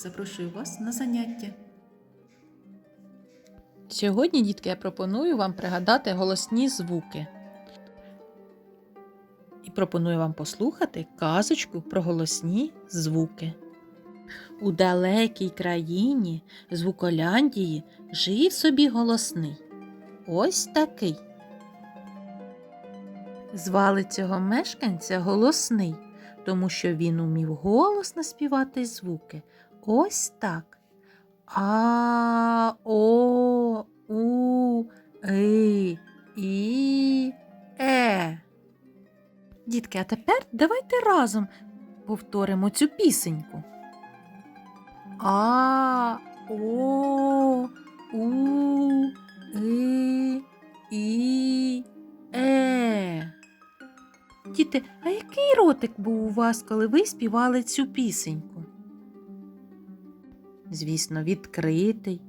запрошую вас на заняття. Сьогодні, дітки, я пропоную вам пригадати голосні звуки. І пропоную вам послухати казочку про голосні звуки. У далекій країні звуколяндії жив собі голосний. Ось такий. Звали цього мешканця голосний, тому що він умів голосно співати звуки. Ось так. А, О, У, И, І, Е. Дітки, а тепер давайте разом повторимо цю пісеньку. А, О, У, И, І, Е. Діти, а який ротик був у вас, коли ви співали цю пісеньку? Звісно, відкритий,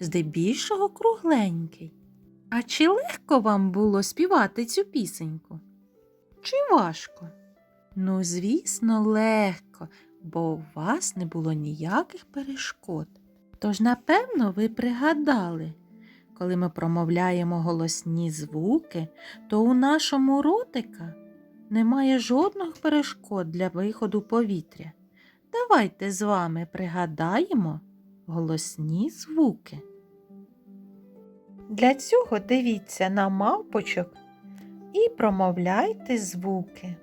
здебільшого кругленький. А чи легко вам було співати цю пісеньку? Чи важко? Ну, звісно, легко, бо у вас не було ніяких перешкод. Тож, напевно, ви пригадали, коли ми промовляємо голосні звуки, то у нашому ротика немає жодних перешкод для виходу повітря. Давайте з вами пригадаємо голосні звуки. Для цього дивіться на мавпочок і промовляйте звуки.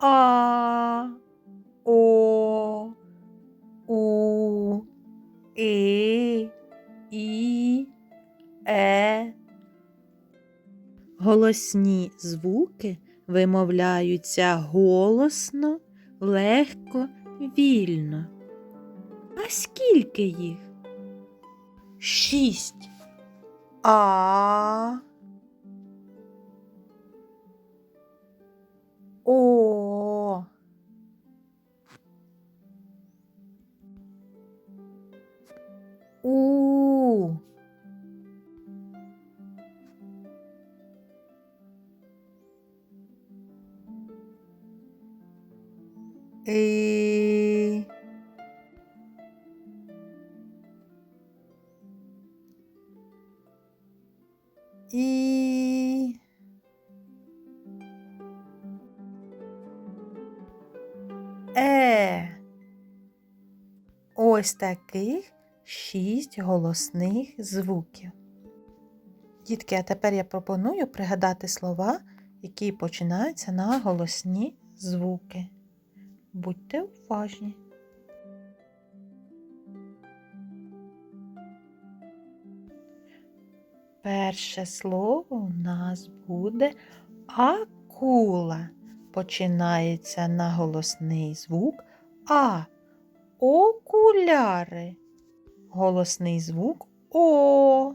А, О, У, І, І, Е. Голосні звуки вимовляються голосно, легко, вільно. А скільки їх? Шість. А. О. У. І. І. Е. Ось таких шість голосних звуків. Дітки, а тепер я пропоную пригадати слова, які починаються на голосні звуки. Будьте уважні. Перше слово у нас буде акула. Починається на голосний звук А. Окуляри. Голосний звук О.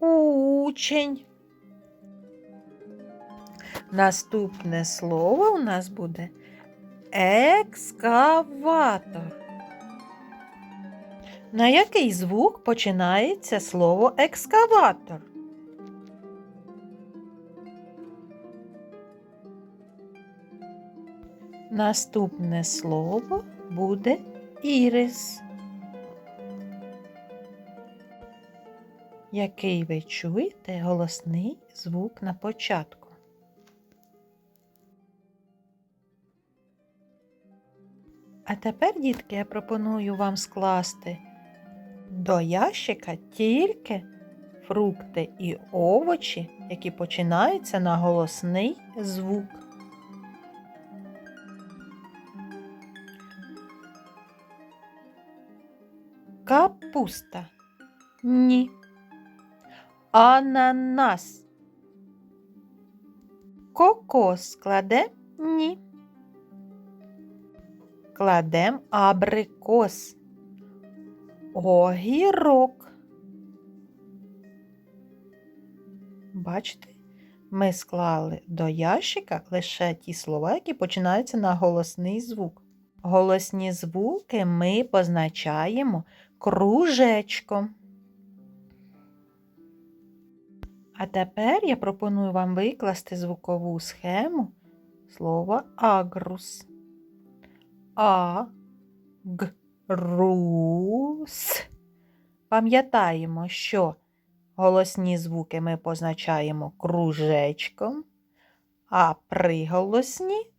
Учень. Наступне слово у нас буде екскаватор. На який звук починається слово екскаватор? Наступне слово буде ірис. Який ви чуєте голосний звук на початку? А тепер, дітки, я пропоную вам скласти до ящика тільки фрукти і овочі, які починаються на голосний звук. Капуста. Ні. Ананас. Кокос кладе? Ні. Кладем абрикос. Огірок. Бачите, ми склали до ящика лише ті слова, які починаються на голосний звук. Голосні звуки ми позначаємо кружечком. А тепер я пропоную вам викласти звукову схему слова агрус. А, г, рус. Пам'ятаємо, що голосні звуки ми позначаємо кружечком, а приголосні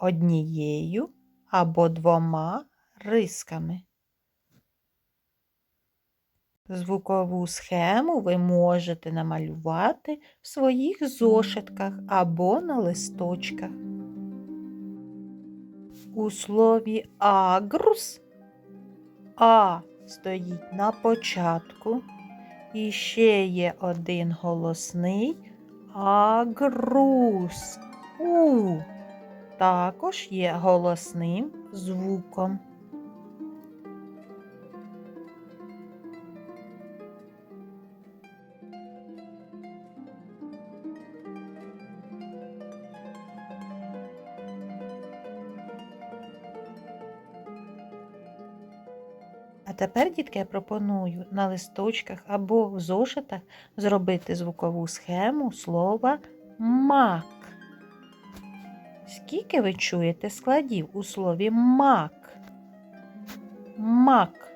однією або двома рисками. Звукову схему ви можете намалювати в своїх зошитках або на листочках. У слові агрус А стоїть на початку. І ще є один голосний агрус. У також є голосним звуком. Тепер, дітки, я пропоную на листочках або в зошитах зробити звукову схему слова мак. Скільки ви чуєте складів у слові мак? Мак.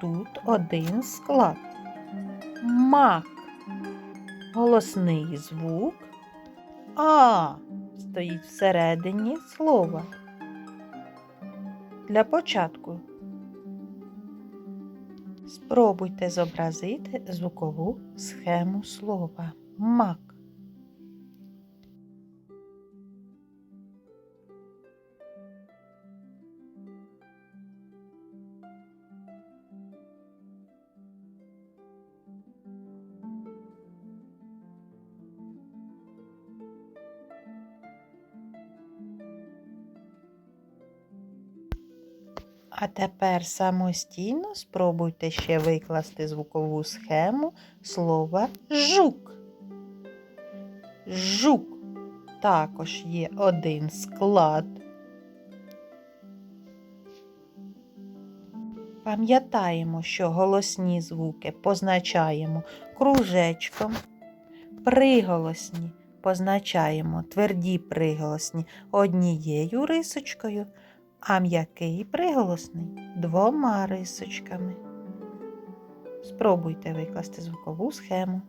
Тут один склад. Мак. Голосний звук. А стоїть всередині слова. Для початку Спробуйте зобразити звукову схему слова мак. А тепер самостійно спробуйте ще викласти звукову схему слова жук. Жук також є один склад. Пам'ятаємо, що голосні звуки позначаємо кружечком, приголосні позначаємо тверді приголосні однією рисочкою а м'який приголосний двома рисочками. Спробуйте викласти звукову схему.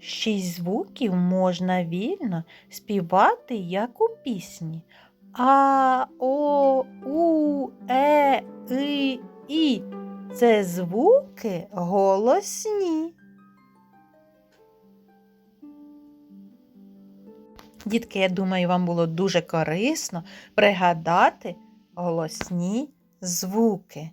Шість звуків можна вільно співати, як у пісні. А, О, У, Е, И, І. Це звуки голосні. Дітки, я думаю, вам було дуже корисно пригадати голосні звуки.